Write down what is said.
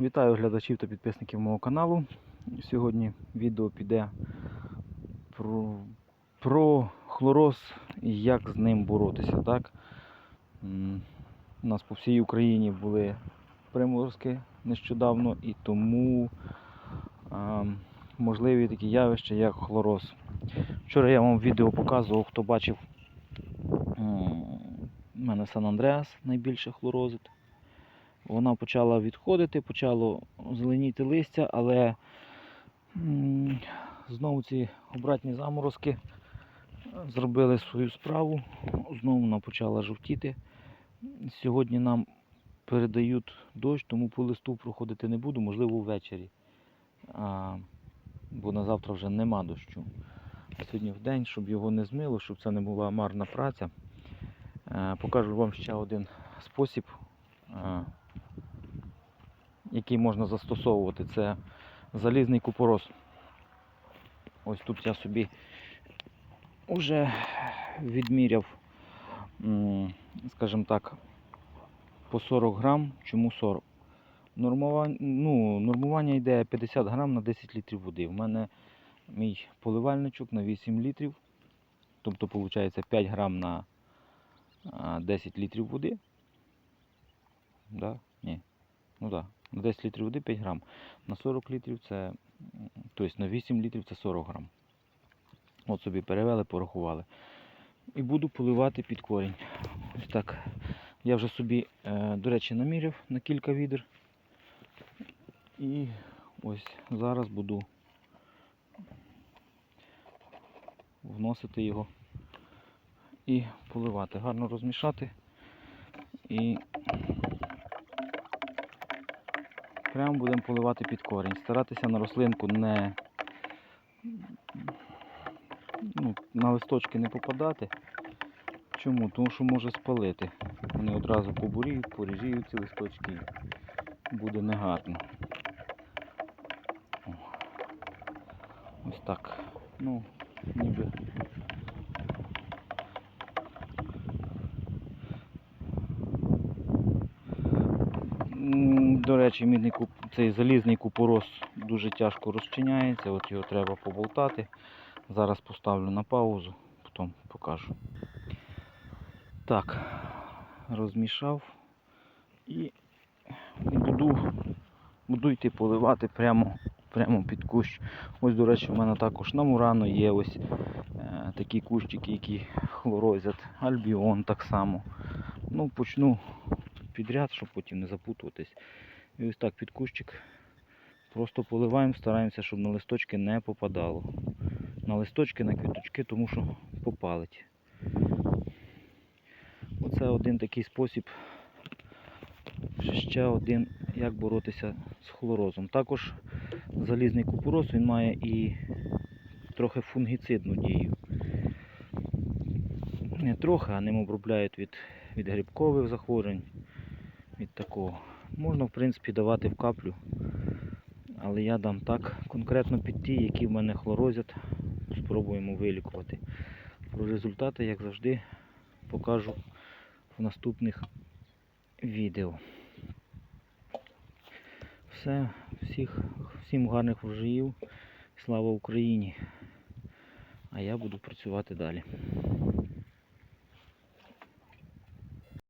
Вітаю глядачів та підписників мого каналу. Сьогодні відео піде про, про хлороз і як з ним боротися. Так? У нас по всій Україні були приморозки нещодавно і тому а, можливі такі явища, як хлороз. Вчора я вам відео показував, хто бачив, у мене Сан Андреас найбільше хлорозить. Вона почала відходити, почало зеленіти листя, але знову ці обратні заморозки зробили свою справу. Знову вона почала жовтіти. Сьогодні нам передають дощ, тому по листу проходити не буду, можливо ввечері. А, бо на завтра вже нема дощу. Сьогодні в день, щоб його не змило, щоб це не була марна праця. е, Покажу вам ще один спосіб. Який можна застосовувати, це залізний купорос. Ось тут я собі вже відміряв, скажімо так, по 40 грам. Чому 40? Нормування, ну, нормування йде 50 грам на 10 літрів води. У мене мій поливальничок на 8 літрів. Тобто, виходить 5 грам на 10 літрів води. Да? Ні. Ну так. На 10 літрів води 5 грам. На 40 літрів це, тобто на 8 літрів це 40 грам. От собі перевели, порахували. І буду поливати під корінь. Ось так. Я вже собі, е, до речі, наміряв на кілька відер. І ось зараз буду вносити його і поливати. Гарно розмішати. І Прямо будемо поливати під корінь. Старатися на рослинку не ну, на листочки не попадати. Чому? Тому що може спалити. Вони одразу побуріють, поріжіють ці листочки буде негарно. Ось так. Ну, ніби. До речі, мідний куп... цей залізний купорос дуже тяжко розчиняється, от його треба поболтати. Зараз поставлю на паузу, потім покажу. Так, розмішав і буду, буду йти поливати прямо, прямо під кущ. Ось, до речі, в мене також на Мурано є ось е, такі кущики, які хлорозять. Альбіон так само. Ну, почну підряд, щоб потім не запутуватись. І ось так під кущик просто поливаємо, стараємося, щоб на листочки не попадало. На листочки, на квіточки, тому що попалить. Оце один такий спосіб. Ще один, як боротися з хлорозом. Також залізний купорос він має і трохи фунгіцидну дію. Не трохи, а ним обробляють від, від грибкових захворювань, від такого. Можна, в принципі, давати в каплю, але я дам так конкретно під ті, які в мене хлорозять, спробуємо вилікувати. Про результати, як завжди, покажу в наступних відео. Все, всіх, всім гарних врожаїв. Слава Україні! А я буду працювати далі.